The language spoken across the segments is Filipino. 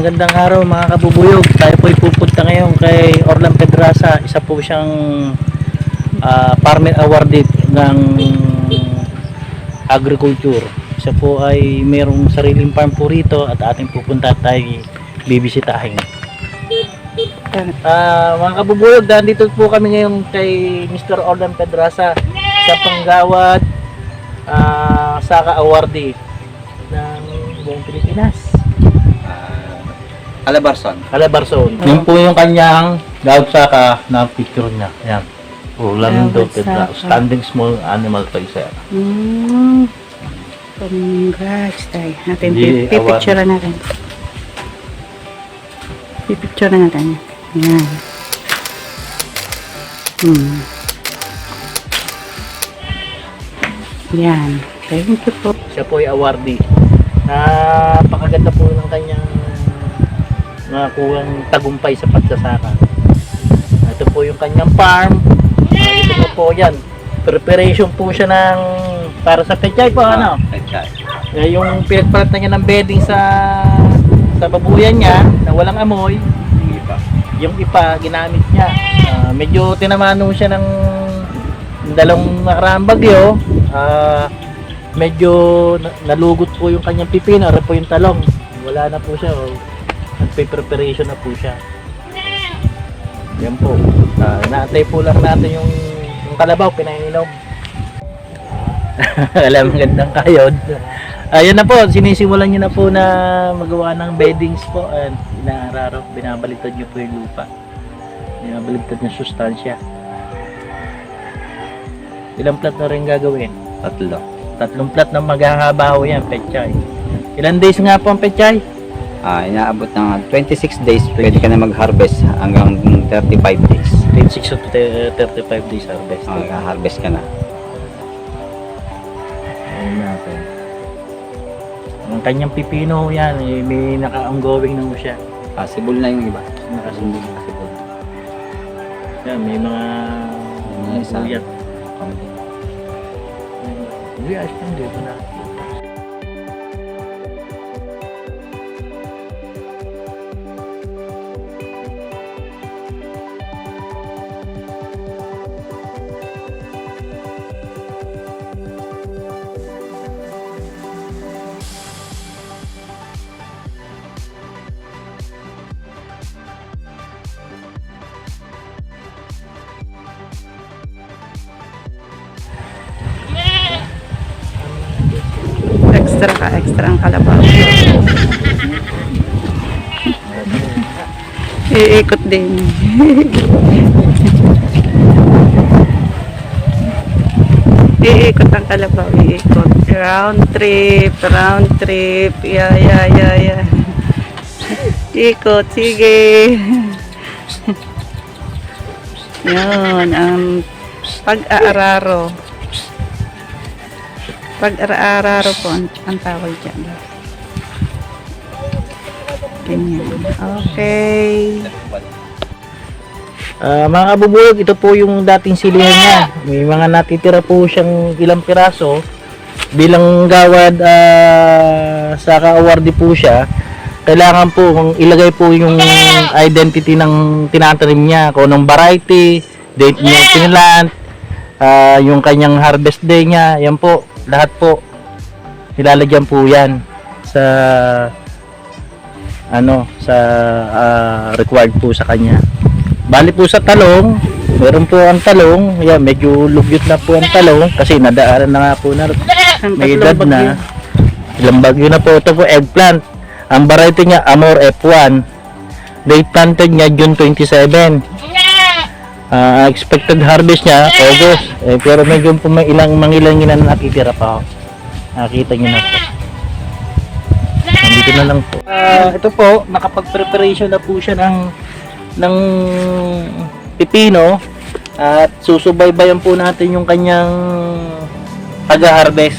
magandang araw mga kabubuyog. Tayo po pupunta ngayon kay Orlan Pedraza. Isa po siyang ah, farmer awarded ng agriculture. Siya po ay mayroong sariling farm po rito at ating pupunta tayo bibisitahin. Ah, mga kabubuyog, nandito po kami ngayon kay Mr. Orlan Pedraza. Siya panggawad ah, Saka Awardee Alabarson. Calabarzon. Yun po yung kanyang dog saka na picture niya. Yan. Ulam Dog dotted saka. na standing small animal tracer. Mm. Congrats, tay. Natin, Hindi, pi- pipicture natin. Pipicture natin. Yan. Hmm. Yan. Thank you po. Siya po ay awardee. Napakaganda po ng kanyang nakuhang tagumpay sa pagsasaka. Ito po yung kanyang farm. Ito po po yan. Preparation po siya ng para sa pechay po ano. Pechay. Eh, yung pinagpalat na niya ng bedding sa sa babuyan niya na walang amoy, Hindi pa. yung ipa ginamit niya. Ah, medyo tinamano siya ng dalawang nakaraang bagyo. Ah, medyo na- nalugot po yung kanyang pipino, ara po yung talong. Wala na po siya. Oh. Nagpe-preparation na po siya. Yan po. Uh, inaantay po lang natin yung, yung kalabaw, pinainom. Alam, gandang kayod. Ayun na po, sinisimulan niyo na po na magawa ng beddings po. And inaararo, binabaliktad niyo po yung lupa. Binabaliktad niya sustansya. Ilang plat na rin gagawin? Tatlo. Tatlong plat na maghahaba ho yan, pechay. Ilan days nga po ang pechay? Ah, inaabot ng 26 days, pwede ka na mag-harvest hanggang 35 days. 26 to te- 35 days harvest. Ah, harvest ka na. Ayun natin. Ang kanyang pipino yan, eh, may naka-ongoing na siya. Possible na yung iba. Nakasundo na kasi po. Yan, may mga May isa. ayos lang dito na. Extra ka, extra ang kalabaw. Iikot din. Iikot ang kalabaw, iikot. Round trip, round trip. Yeah, yeah, yeah, yeah. Ikot, sige. Yun, ang pag-aararo. Pag-aararo po ang, ang tawag dyan. Ganyan. Okay. Ah, mga kabubulog, ito po yung dating silihan niya. May mga natitira po siyang ilang piraso. Bilang gawad ah, saka awardee po siya, kailangan po kung ilagay po yung identity ng tinatanim niya, kung anong variety, date niya pinilant, ah, yung kanyang harvest day niya, yan po, lahat po. Nilalagyan po yan sa ano sa ah, required po sa kanya. Bali po sa talong, meron po ang talong, yan, medyo lugyot na po ang talong kasi nadaanan na nga po na may edad na. Ilang bagyo na po ito po eggplant. Ang variety niya Amor F1. Date planted niya June 27. Ah, expected harvest niya August. Eh, pero medyo po may ilang mangilanginan na nakitira pa. ako. Nakita niyo na po. Nandito na lang po. Ah, ito po, nakapag-preparation na po siya ng ng pipino at susubaybayan po natin yung kanyang pag-harvest.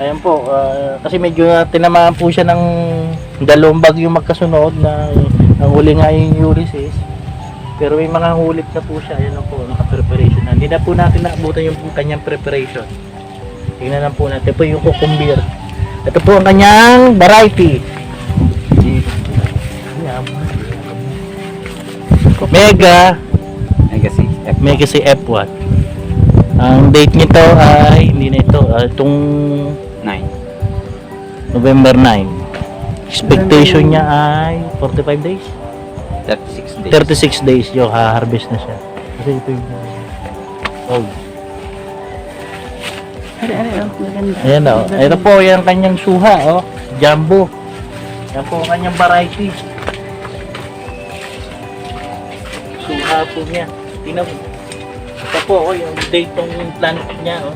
Ayan po, ah, kasi medyo tinamaan po siya ng dalawang bagyo magkasunod na ang huli nga yung Ulysses. Pero may mga hulit na po siya, ayan po, naka-preparation na. Hindi na po natin naabutan yung kanyang preparation. Tingnan lang po natin. Ito po yung cucumber. Ito po ang kanyang variety. Mega, Ay kasi, F. Mega si F1. Ang date nito ay, hindi na ito, ah, itong 9. November 9. Expectation niya ay 45 days? 36 days. 36 days yung ha-harvest na siya. Kasi ito yung oh. Ay, ay, oh, maganda. Ayan o. Ito po yung kanyang suha oh. Jumbo. Yan po ang kanyang variety. Suha po niya. Tingnan mo. Ito po oh, yung date ng plant niya oh.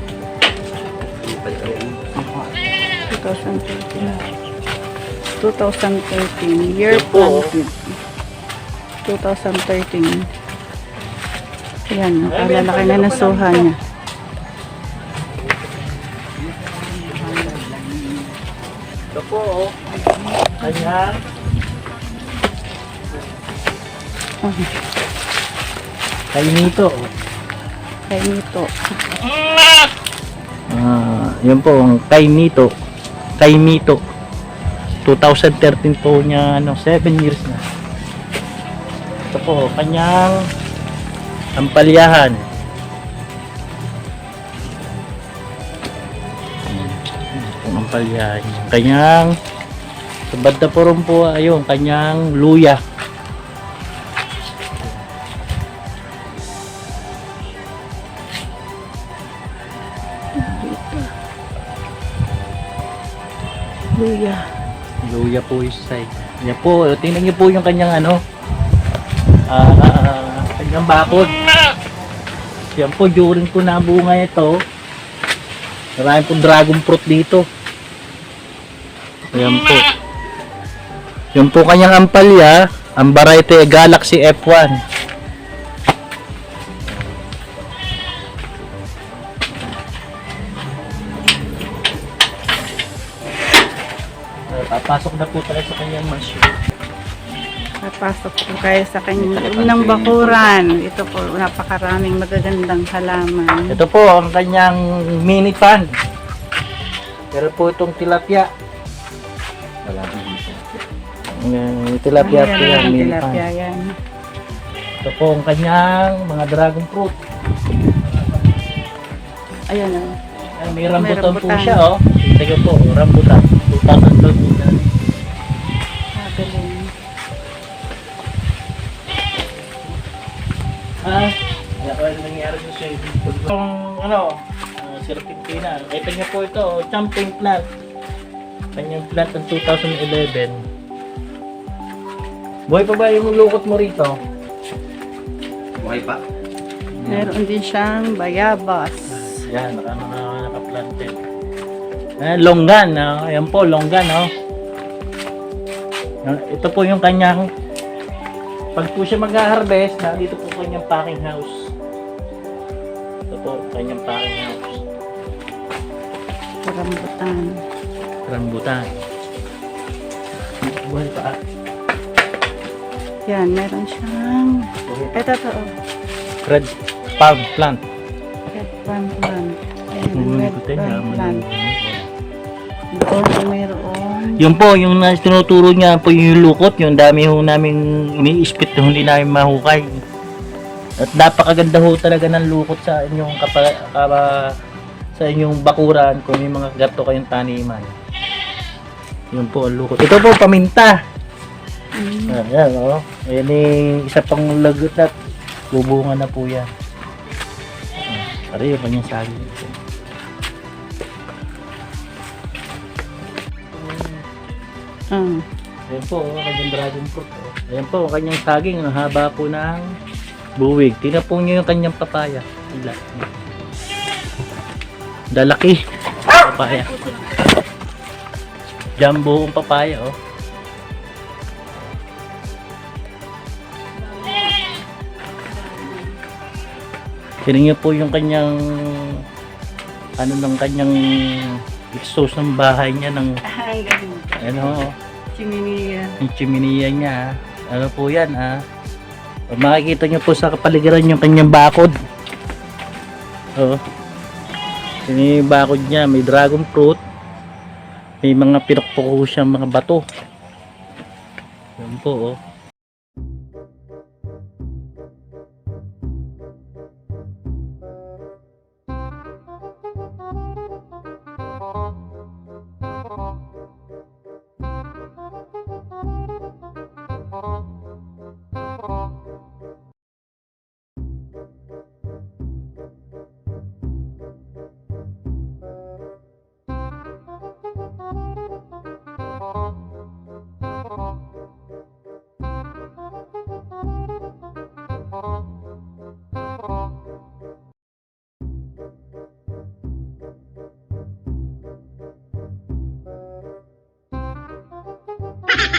2013. 2013. Year oh. planted. 2013. Yan, Ay, may kalalaki na pala ng suha niya. Ito po oh. Kanyang Oh, kay nito. oh. kay nito. Ah, yun po ang kay nito. Kay nito. 2013 po niya ano, 7 years na. Ito po kanyang ampalyahan. Ang ampalyahan. Kanyang sa banda po rin po ayun, kanyang luya. Luya. Luya po yung side. Yan po, tingnan niyo po yung kanyang ano, ah, ah, kanyang bakod. Yan po, during ko nabunga ito, marami po dragon fruit dito. Yan po. Yung po kanyang ampalya, ang variety ay Galaxy F1. Napasok po kayo sa kanyang ng bakuran. Ito po, napakaraming magagandang halaman. Ito po ang kanyang mini pan. Pero po itong tilapia. Wala din dito. Yung tilapia po yan, ang mini pan. yan. Ito po ang kanyang mga dragon fruit. Ayan o. Ay, may rambutan, po rambutan. siya oh. Tingnan po, rambutan. 2,000 rambutan. Magaling. Oh, champion plant. Kanyang plant ng 2011. Buhay pa ba yung lukot mo rito? Buhay pa. Meron din siyang bayabas. Yan, naka, naka, naka-planted. Eh, longgan, ah. ayan po, longgan, oh. Ah, Ito po yung kanyang, pag po siya mag-harvest, dito po kanyang packing house. Rambutan. Rambutan. Buhay pa. Yan, meron siyang... Ito to. oh. Red palm plant. Red palm plant. Ayan, red palm plant. Doon mayroon. Yung po, yung na tinuturo niya po yung lukot, yung dami ho namin ini-spit ho, hindi namin mahukay. At napakaganda ho talaga ng lukot sa inyong kapa, kapa, sa inyong bakuran kung may mga gato kayong taniman. Yun po ang lukot. Ito po paminta. Mm. Ayan, oh. Ayan yung isa pang lagot at bubunga na po yan. Ah, Pare, yung kanyang saging. Ah. Ayan po, oh, kanyang dragon fruit. Oh. Ayan po, ang kanyang saging. Ang haba po ng buwig. Tingnan po nyo yung kanyang papaya. Ila. Dalaki. Papaya. Jumbo ang papaya, oh. Tingnan nyo po yung kanyang ano ng kanyang exhaust ng bahay niya ng ano Chiminiya. yung chimney niya, ano po yan, ah. Makikita niyo po sa kapaligiran yung kanyang bakod. Oh. Yun yung bakod niya, may dragon fruit. May mga pinakpuko siyang mga bato. Yan po, oh.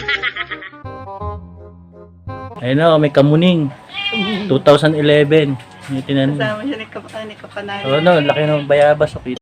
Ayun na, may kamuning. 2011. Yung tinan. Kasama siya ni, Kap ni Kapanayan. Oh, no, laki ng bayabas. Okay.